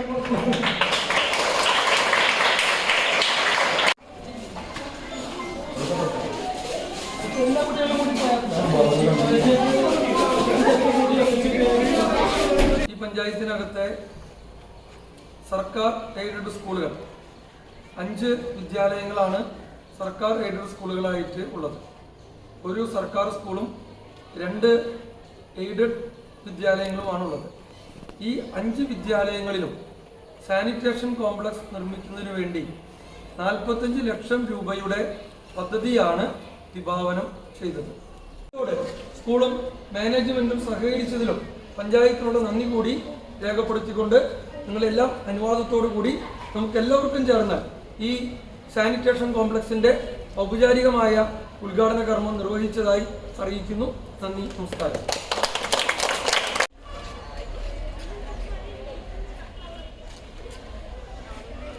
ഈ പഞ്ചായത്തിനകത്തെ സർക്കാർ എയ്ഡഡ് സ്കൂളുകൾ. അഞ്ച് വിദ്യാലയങ്ങളാണ് സർക്കാർ എയ്ഡഡ് സ്കൂളുകളായിട്ട് ഉള്ളത്. ഒരു സർക്കാർ സ്കൂളും രണ്ട് എയ്ഡഡ് വിദ്യാലയങ്ങളുമാണുള്ളത്. ഈ അഞ്ച് വിദ്യാലയങ്ങളിലും സാനിറ്റേഷൻ കോംപ്ലക്സ് നിർമ്മിക്കുന്നതിന് വേണ്ടി നാൽപ്പത്തഞ്ച് ലക്ഷം രൂപയുടെ പദ്ധതിയാണ് വിഭാവനം ചെയ്തത്. സ്കൂളും മാനേജ്മെന്റും സഹകരിച്ചതിലും പഞ്ചായത്തിനോട് നന്ദി കൂടി രേഖപ്പെടുത്തിക്കൊണ്ട് നിങ്ങളെല്ലാം അനുവാദത്തോടു കൂടി നമുക്ക് എല്ലാവർക്കും ചേർന്ന് ഈ സാനിറ്റേഷൻ കോംപ്ലക്സിന്റെ ഔപചാരികമായ ഉദ്ഘാടന കർമ്മം നിർവഹിച്ചതായി അറിയിക്കുന്നു. നന്ദി നമസ്കാരം.